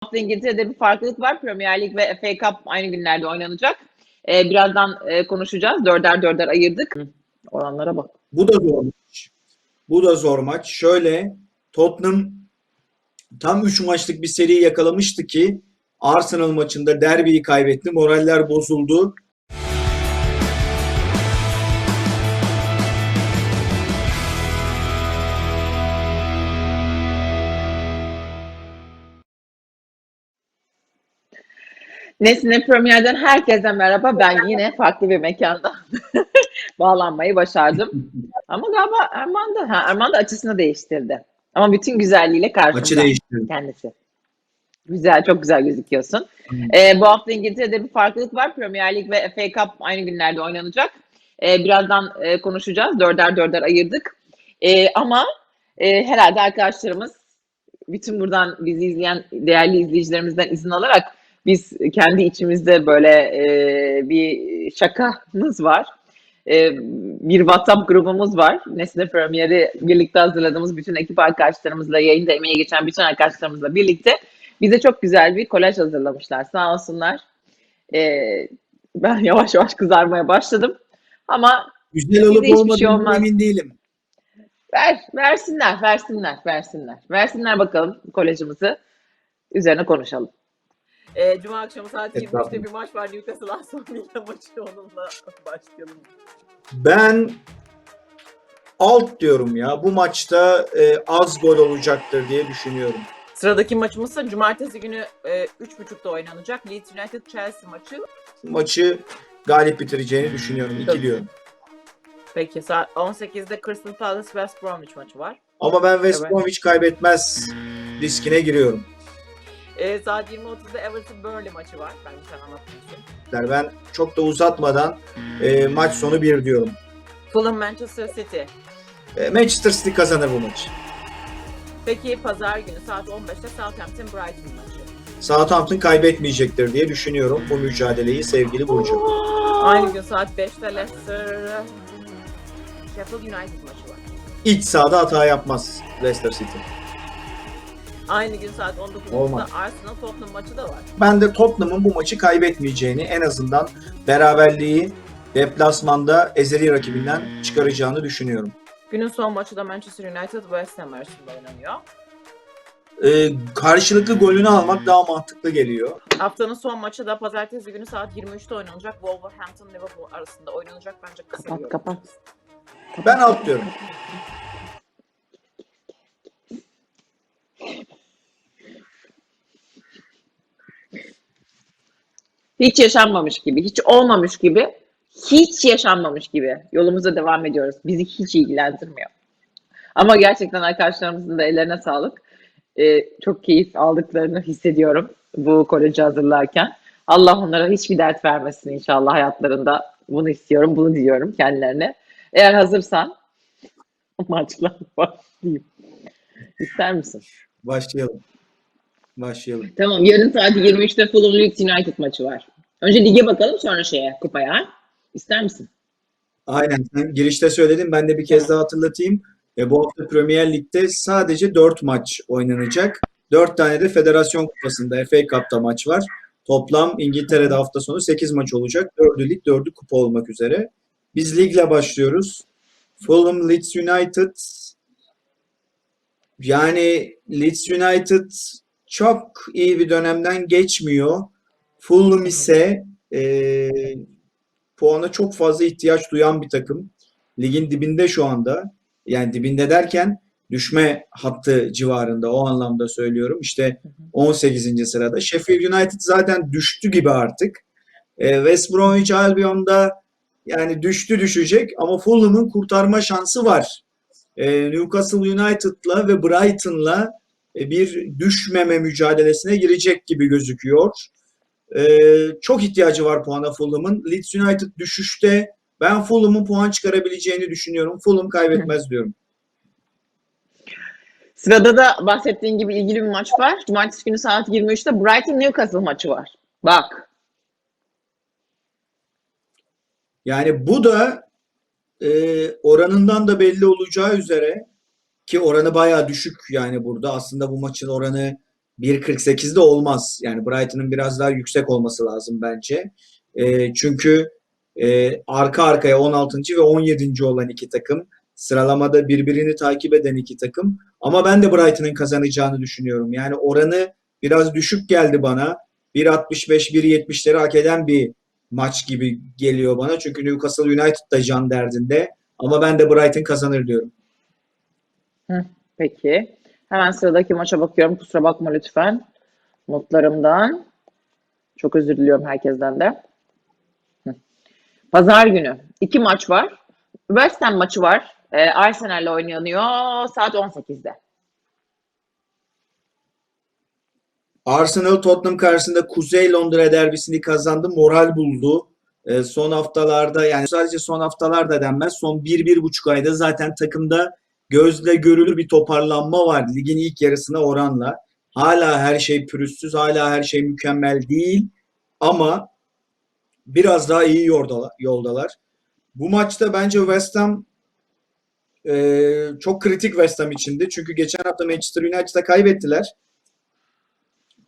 hafta İngiltere'de bir farklılık var. Premier Lig ve FA Cup aynı günlerde oynanacak. Ee, birazdan e, konuşacağız. Dörder dörder ayırdık. Oranlara bak. Bu da zor maç. Bu da zor maç. Şöyle Tottenham tam 3 maçlık bir seri yakalamıştı ki Arsenal maçında derbiyi kaybetti. Moraller bozuldu. Nesne Premier'den herkese merhaba. Ben yine farklı bir mekanda bağlanmayı başardım. Ama galiba Erman da, ha, Erman da açısını değiştirdi. Ama bütün güzelliğiyle karşımda Maçı değiştirdi. kendisi. Güzel, çok güzel gözüküyorsun. Hmm. Ee, bu hafta İngiltere'de bir farklılık var. Premier Lig ve FA Cup aynı günlerde oynanacak. Ee, birazdan e, konuşacağız. Dörder dörder ayırdık. Ee, ama e, herhalde arkadaşlarımız bütün buradan bizi izleyen değerli izleyicilerimizden izin alarak biz kendi içimizde böyle e, bir şakamız var. E, bir WhatsApp grubumuz var. Nesne Premier'i birlikte hazırladığımız bütün ekip arkadaşlarımızla, yayında emeği geçen bütün arkadaşlarımızla birlikte bize çok güzel bir kolaj hazırlamışlar. Sağ olsunlar. E, ben yavaş yavaş kızarmaya başladım. Ama Güzel olup hiçbir şey olmaz. emin değilim. ver, versinler, versinler, versinler. Versinler bakalım kolajımızı. Üzerine konuşalım. E, Cuma akşamı saat Evet, 23'te tabii. bir maç var. Newcastle Aston Villa maçı onunla başlayalım. Ben alt diyorum ya. Bu maçta e, az gol olacaktır diye düşünüyorum. Sıradaki maçımız ise cumartesi günü e, 3.30'da oynanacak. Leeds United Chelsea maçı. Maçı galip bitireceğini düşünüyorum. İki diyorum. Peki saat 18'de Crystal Palace West Bromwich maçı var. Ama ben West Evet. Bromwich kaybetmez riskine giriyorum. E, saat 20.30'da Everton Burnley maçı var. Bence sen. Der. Ben çok da uzatmadan e, maç sonu bir diyorum. Fulham Manchester City. E, Manchester City kazanır bu maçı. Peki pazar günü saat 15'te Southampton Brighton maçı. Southampton kaybetmeyecektir diye düşünüyorum bu mücadeleyi sevgili Burcu. Aynı gün saat 5'te Leicester Sheffield United maçı var. İç sahada hata yapmaz Leicester City. Aynı gün saat 19'da Olmaz. Arsenal Tottenham maçı da var. Ben de Tottenham'ın bu maçı kaybetmeyeceğini en azından beraberliği deplasmanda ezeli rakibinden çıkaracağını düşünüyorum. Günün son maçı da Manchester United West Ham arasında oynanıyor. Ee, karşılıklı golünü almak daha mantıklı geliyor. Haftanın son maçı da pazartesi günü saat 23'te oynanacak. Wolverhampton Liverpool arasında oynanacak bence kısa Kapat, kapat. Ben alt diyorum. Hiç yaşanmamış gibi, hiç olmamış gibi, hiç yaşanmamış gibi yolumuza devam ediyoruz. Bizi hiç ilgilendirmiyor. Ama gerçekten arkadaşlarımızın da ellerine sağlık. Ee, çok keyif aldıklarını hissediyorum bu koleji hazırlarken. Allah onlara hiçbir dert vermesin inşallah hayatlarında. Bunu istiyorum, bunu diliyorum kendilerine. Eğer hazırsan maçla başlayayım. İster misin? Başlayalım. Başlayalım. Tamam yarın saat 23'te Fulham Leeds United maçı var. Önce lige bakalım sonra şeye kupaya. İster misin? Aynen. Sen girişte söyledin. Ben de bir kez daha hatırlatayım. E, bu hafta Premier Lig'de sadece 4 maç oynanacak. 4 tane de Federasyon Kupası'nda FA Cup'ta maç var. Toplam İngiltere'de hafta sonu 8 maç olacak. 4'ü lig, 4'ü kupa olmak üzere. Biz ligle başlıyoruz. Fulham Leeds United yani Leeds United çok iyi bir dönemden geçmiyor. Fulham ise e, puana çok fazla ihtiyaç duyan bir takım. Ligin dibinde şu anda. Yani dibinde derken düşme hattı civarında o anlamda söylüyorum. İşte 18. sırada. Sheffield United zaten düştü gibi artık. E, West Bromwich Albion'da yani düştü düşecek ama Fulham'ın kurtarma şansı var. E, Newcastle United'la ve Brighton'la bir düşmeme mücadelesine girecek gibi gözüküyor. E, çok ihtiyacı var puana Fulham'ın. Leeds United düşüşte. Ben Fulham'ın puan çıkarabileceğini düşünüyorum. Fulham kaybetmez diyorum. Sırada da bahsettiğin gibi ilgili bir maç var. Cumartesi günü saat 23'te Brighton Newcastle maçı var. Bak. Yani bu da e, oranından da belli olacağı üzere ki oranı bayağı düşük yani burada. Aslında bu maçın oranı 1.48'de olmaz. Yani Brighton'ın biraz daha yüksek olması lazım bence. E, çünkü e, arka arkaya 16. ve 17. olan iki takım. Sıralamada birbirini takip eden iki takım. Ama ben de Brighton'ın kazanacağını düşünüyorum. Yani oranı biraz düşük geldi bana. 1.65-1.70'leri hak eden bir maç gibi geliyor bana. Çünkü Newcastle United da can derdinde. Ama ben de Brighton kazanır diyorum. Peki. Hemen sıradaki maça bakıyorum. Kusura bakma lütfen. Notlarımdan. Çok özür diliyorum herkesten de. Pazar günü. iki maç var. West Ham maçı var. Ee, Arsenal'le oynanıyor saat 18'de. Arsenal Tottenham karşısında Kuzey Londra derbisini kazandı. Moral buldu. Ee, son haftalarda yani sadece son haftalarda denmez. Son bir, bir buçuk ayda zaten takımda gözle görülür bir toparlanma var. Ligin ilk yarısına oranla. Hala her şey pürüzsüz. Hala her şey mükemmel değil. Ama biraz daha iyi yoldalar. Bu maçta bence West Ham e, çok kritik West Ham içindi. Çünkü geçen hafta Manchester United'a kaybettiler.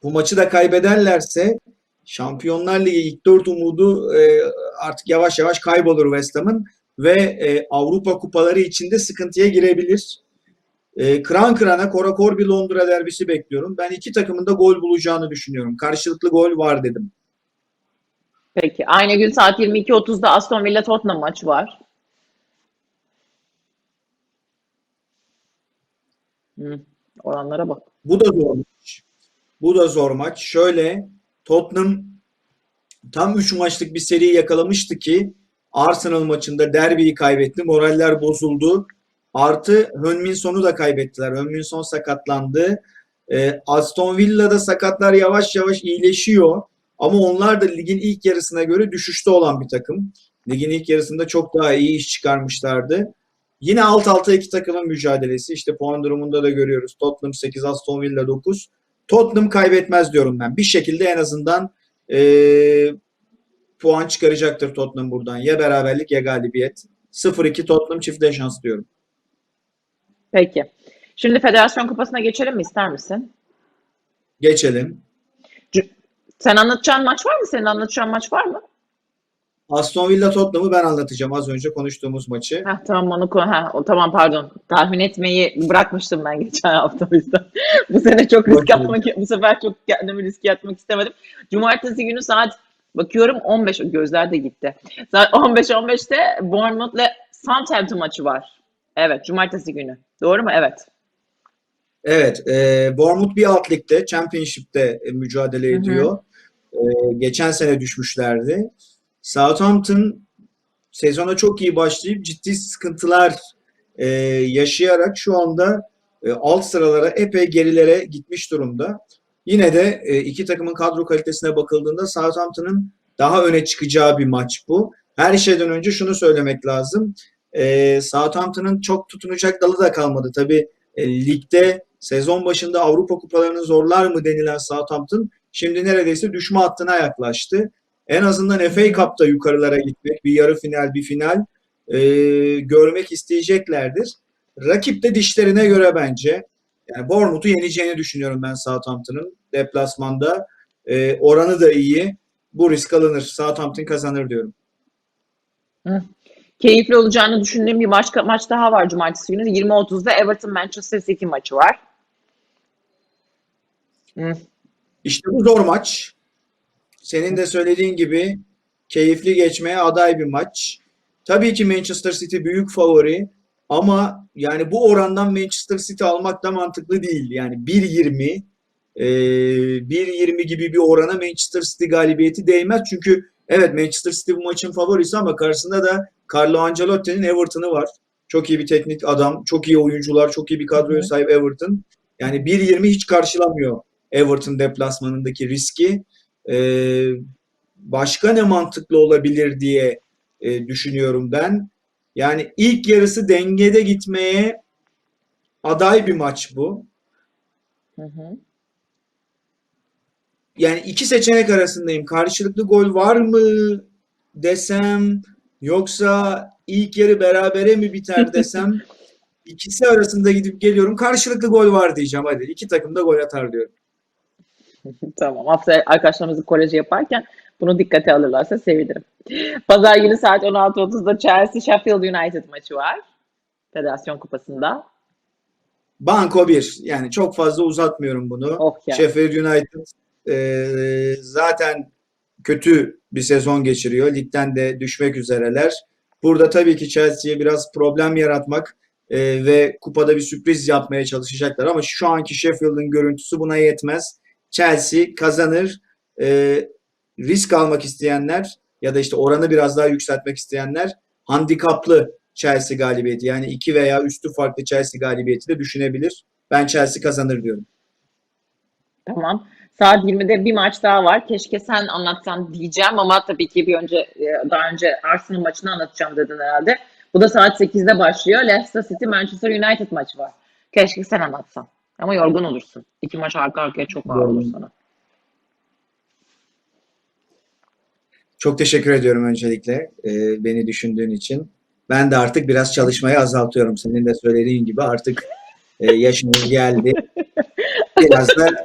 Bu maçı da kaybederlerse Şampiyonlar Ligi ilk dört umudu e, artık yavaş yavaş kaybolur West Ham'ın ve e, Avrupa kupaları içinde sıkıntıya girebilir. E, kıran kırana korakor bir Londra derbisi bekliyorum. Ben iki takımın da gol bulacağını düşünüyorum. Karşılıklı gol var dedim. Peki. Aynı gün saat 22.30'da Aston Villa Tottenham maçı var. Hı, oranlara bak. Bu da zor maç. Bu da zor maç. Şöyle Tottenham tam 3 maçlık bir seri yakalamıştı ki Arsenal maçında derbiyi kaybetti. Moraller bozuldu. Artı Heung-min Son'u da kaybettiler. Heung-min Son sakatlandı. Ee, Aston Villa'da sakatlar yavaş yavaş iyileşiyor. Ama onlar da ligin ilk yarısına göre düşüşte olan bir takım. Ligin ilk yarısında çok daha iyi iş çıkarmışlardı. Yine alt alta iki takımın mücadelesi. İşte puan durumunda da görüyoruz. Tottenham 8, Aston Villa 9. Tottenham kaybetmez diyorum ben. Bir şekilde en azından e, puan çıkaracaktır Tottenham buradan. Ya beraberlik ya galibiyet. 0-2 Tottenham çifte şans diyorum. Peki. Şimdi Federasyon Kupası'na geçelim mi? ister misin? Geçelim. Sen anlatacağın maç var mı? Senin anlatacağın maç var mı? Aston Villa Tottenham'ı ben anlatacağım az önce konuştuğumuz maçı. Heh, tamam onu heh, o tamam pardon. Tahmin etmeyi bırakmıştım ben geçen hafta o yüzden. bu sene çok risk atmak, bu sefer çok kendimi riske atmak istemedim. Cumartesi günü saat bakıyorum 15 gözler de gitti. Saat 15-15'te Bournemouth'la Southampton maçı var. Evet, cumartesi günü. Doğru mu? Evet. Evet, e, Bournemouth bir alt ligde, Championship'te e, mücadele Hı hı. ediyor. E, geçen sene düşmüşlerdi. Southampton sezona çok iyi başlayıp ciddi sıkıntılar e, yaşayarak şu anda e, alt sıralara epey gerilere gitmiş durumda. Yine de e, iki takımın kadro kalitesine bakıldığında Southampton'ın daha öne çıkacağı bir maç bu. Her şeyden önce şunu söylemek lazım. E, Southampton'ın çok tutunacak dalı da kalmadı. Tabii e, ligde sezon başında Avrupa kupalarını zorlar mı denilen Southampton şimdi neredeyse düşme hattına yaklaştı. En azından FA Cup'ta yukarılara gitmek, bir yarı final, bir final e, görmek isteyeceklerdir. Rakip de dişlerine göre bence. Yani Bournemouth'u yeneceğini düşünüyorum ben Southampton'ın deplasmanda. E, oranı da iyi. Bu risk alınır. Southampton kazanır diyorum. Keyifli olacağını düşündüğüm bir maç, maç daha var cumartesi günü. 20.30'da Everton Manchester City maçı var. Hı. İşte bu zor maç. Senin de söylediğin gibi keyifli geçmeye aday bir maç. Tabii ki Manchester City büyük favori ama yani bu orandan Manchester City almak da mantıklı değil. Yani 1.20 e, 1.20 gibi bir orana Manchester City galibiyeti değmez. Çünkü evet Manchester City bu maçın favorisi ama karşısında da Carlo Ancelotti'nin Everton'ı var. Çok iyi bir teknik adam, çok iyi oyuncular, çok iyi bir kadroya sahip Everton. Yani 1.20 hiç karşılamıyor Everton deplasmanındaki riski. Ee, başka ne mantıklı olabilir diye e, düşünüyorum ben. Yani ilk yarısı dengede gitmeye aday bir maç bu. Hı hı. Yani iki seçenek arasındayım. Karşılıklı gol var mı desem yoksa ilk yarı berabere mi biter desem ikisi arasında gidip geliyorum. Karşılıklı gol var diyeceğim hadi. İki takım da gol atar diyorum. Tamam. Hafta arkadaşlarımızın koleji yaparken bunu dikkate alırlarsa sevinirim. Pazar günü saat 16.30'da Chelsea Sheffield United maçı var. Federasyon Kupası'nda. Banko 1. Yani çok fazla uzatmıyorum bunu. Oh ya. Sheffield United e, zaten kötü bir sezon geçiriyor. Ligden de düşmek üzereler. Burada tabii ki Chelsea'ye biraz problem yaratmak e, ve kupada bir sürpriz yapmaya çalışacaklar ama şu anki Sheffield'ın görüntüsü buna yetmez. Chelsea kazanır. E, risk almak isteyenler ya da işte oranı biraz daha yükseltmek isteyenler handikaplı Chelsea galibiyeti yani iki veya üstü farklı Chelsea galibiyeti de düşünebilir. Ben Chelsea kazanır diyorum. Tamam. Saat 20'de bir maç daha var. Keşke sen anlatsan diyeceğim ama tabii ki bir önce e, daha önce Arsenal maçını anlatacağım dedin herhalde. Bu da saat 8'de başlıyor. Leicester City Manchester United maçı var. Keşke sen anlatsan. Ama yorgun olursun. İki maç arka arkaya çok ağır olur sana. Çok teşekkür ediyorum öncelikle e, beni düşündüğün için. Ben de artık biraz çalışmayı azaltıyorum. Senin de söylediğin gibi artık e, yaşımız geldi. Biraz da.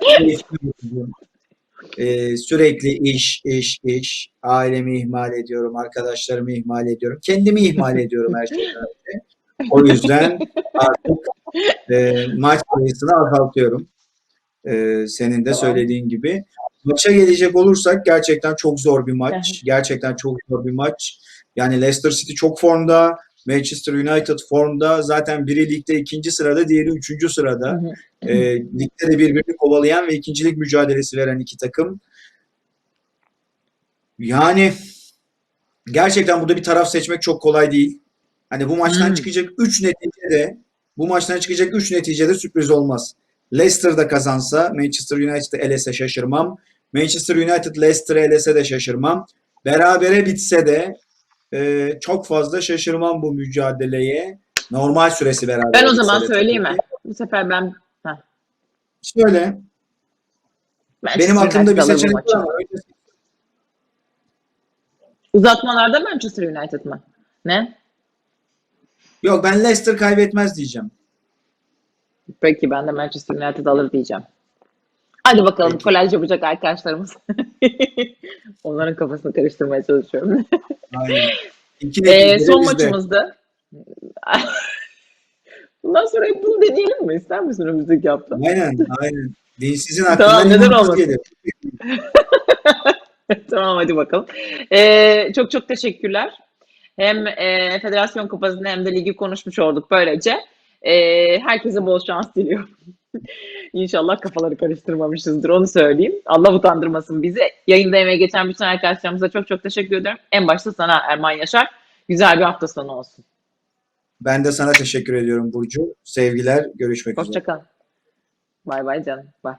E, sürekli iş, iş, iş. Ailemi ihmal ediyorum, arkadaşlarımı ihmal ediyorum. Kendimi ihmal ediyorum her şeyden önce. O yüzden artık e, maç sayısını azaltıyorum. E, senin de söylediğin gibi. Maça gelecek olursak gerçekten çok zor bir maç. Gerçekten çok zor bir maç. Yani Leicester City çok formda. Manchester United formda. Zaten biri ligde ikinci sırada, diğeri üçüncü sırada. Hı hı. E, ligde de birbirini kovalayan ve ikincilik mücadelesi veren iki takım. Yani gerçekten burada bir taraf seçmek çok kolay değil. Hani bu maçtan Hmm. çıkacak 3 netice de bu maçtan çıkacak 3 netice de sürpriz olmaz. Leicester da kazansa Manchester United'ı elese şaşırmam. Manchester United Leicester'ı elese de şaşırmam. Berabere bitse de e, çok fazla şaşırmam bu mücadeleye. Normal süresi beraber. Ben o zaman söyleyeyim mi? Bu sefer ben Heh. Söyle. Manchester Benim aklımda bir seçenek var Uzatmalarda Manchester United mı? Ne? Yok ben Leicester kaybetmez diyeceğim. Peki ben de Manchester United alır diyeceğim. Hadi bakalım Peki. kolaj yapacak arkadaşlarımız. Onların kafasını karıştırmaya çalışıyorum. Aynen. İki Ee, son bizde. maçımızdı. Bundan sonra hep bunu deneyelim mi? İster misin önümüzdeki hafta? Aynen, aynen. Dinsizin aklına Tamam, neden olmasın? tamam hadi bakalım. Ee, çok çok teşekkürler. Hem e, Federasyon Kupası'nı hem de ligi konuşmuş olduk böylece. Ee, herkese bol şans diliyorum. İnşallah kafaları karıştırmamışızdır onu söyleyeyim. Allah utandırmasın bizi. Yayında emeği geçen bütün arkadaşlarımıza çok çok teşekkür ederim. En başta sana Erman Yaşar. Güzel bir hafta sonu olsun. Ben de sana teşekkür ediyorum Burcu. Sevgiler, görüşmek üzere. Hoşçakal. Bay bay canım. Bay.